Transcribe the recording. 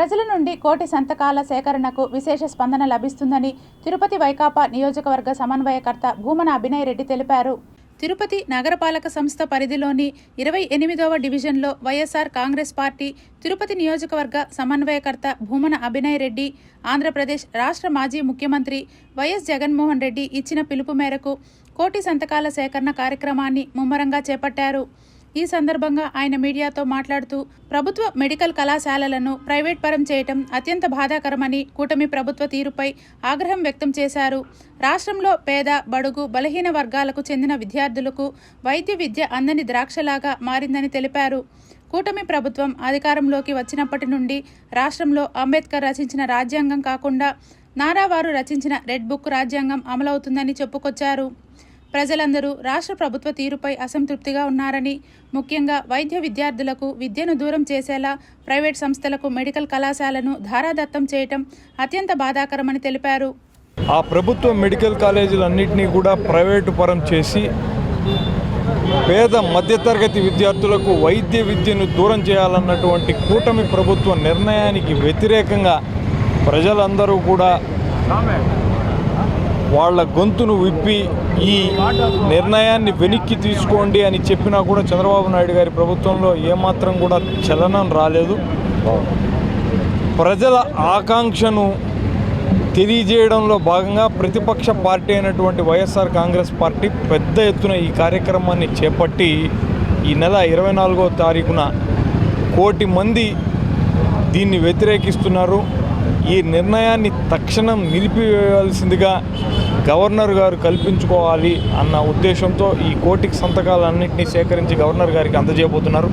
ప్రజల నుండి కోటి సంతకాల సేకరణకు విశేష స్పందన లభిస్తుందని తిరుపతి వైకాపా నియోజకవర్గ సమన్వయకర్త భూమన అభినయ్ రెడ్డి తెలిపారు. తిరుపతి నగరపాలక సంస్థ పరిధిలోని ఇరవై ఎనిమిదవ డివిజన్లో వైఎస్ఆర్ కాంగ్రెస్ పార్టీ తిరుపతి నియోజకవర్గ సమన్వయకర్త భూమన అభినయ్ రెడ్డి ఆంధ్రప్రదేశ్ రాష్ట్ర మాజీ ముఖ్యమంత్రి వైఎస్ జగన్మోహన్ రెడ్డి ఇచ్చిన పిలుపు మేరకు కోటి సంతకాల సేకరణ కార్యక్రమాన్ని ముమ్మరంగా చేపట్టారు. ఈ సందర్భంగా ఆయన మీడియాతో మాట్లాడుతూ ప్రభుత్వ మెడికల్ కళాశాలలను ప్రైవేట్ పరం చేయటం అత్యంత బాధాకరమని కూటమి ప్రభుత్వ తీరుపై ఆగ్రహం వ్యక్తం చేశారు. రాష్ట్రంలో పేద బడుగు బలహీన వర్గాలకు చెందిన విద్యార్థులకు వైద్య విద్య అందని ద్రాక్షలాగా మారిందని తెలిపారు. కూటమి ప్రభుత్వం అధికారంలోకి వచ్చినప్పటి నుండి రాష్ట్రంలో అంబేద్కర్ రచించిన రాజ్యాంగం కాకుండా నారావారు రచించిన రెడ్ బుక్ రాజ్యాంగం అమలవుతుందని చెప్పుకొచ్చారు. ప్రజలందరూ రాష్ట్ర ప్రభుత్వ తీరుపై అసంతృప్తిగా ఉన్నారని ముఖ్యంగా వైద్య విద్యార్థులకు విద్యను దూరం చేసేలా ప్రైవేట్ సంస్థలకు మెడికల్ కళాశాలను ధారాదత్తం చేయటం అత్యంత బాధాకరమని తెలిపారు. ఆ ప్రభుత్వ మెడికల్ కాలేజీలన్నింటినీ కూడా ప్రైవేటు పరం చేసి పేద మధ్యతరగతి విద్యార్థులకు వైద్య విద్యను దూరం చేయాలన్నటువంటి కూటమి ప్రభుత్వ నిర్ణయానికి వ్యతిరేకంగా ప్రజలందరూ కూడా వాళ్ళ గొంతును విప్పి ఈ నిర్ణయాన్ని వెనక్కి తీసుకోండి అని చెప్పినా కూడా చంద్రబాబు నాయుడు గారి ప్రభుత్వంలో ఏమాత్రం కూడా చలనం రాలేదు. ప్రజల ఆకాంక్షను తెలియజేయడంలో భాగంగా ప్రతిపక్ష పార్టీ అయినటువంటి వైఎస్ఆర్ కాంగ్రెస్ పార్టీ పెద్ద ఎత్తున ఈ కార్యక్రమాన్ని చేపట్టి ఈ నెల ఇరవై నాలుగో తారీఖున కోటి మంది దీన్ని వ్యతిరేకిస్తున్నారు. ఈ నిర్ణయాన్ని తక్షణం నిలిపివేయాల్సిందిగా గవర్నర్ గారు కల్పించుకోవాలి అన్న ఉద్దేశంతో ఈ కోటికి సంతకాలన్నింటినీ సేకరించి గవర్నర్ గారికి అందజేయబోతున్నారు.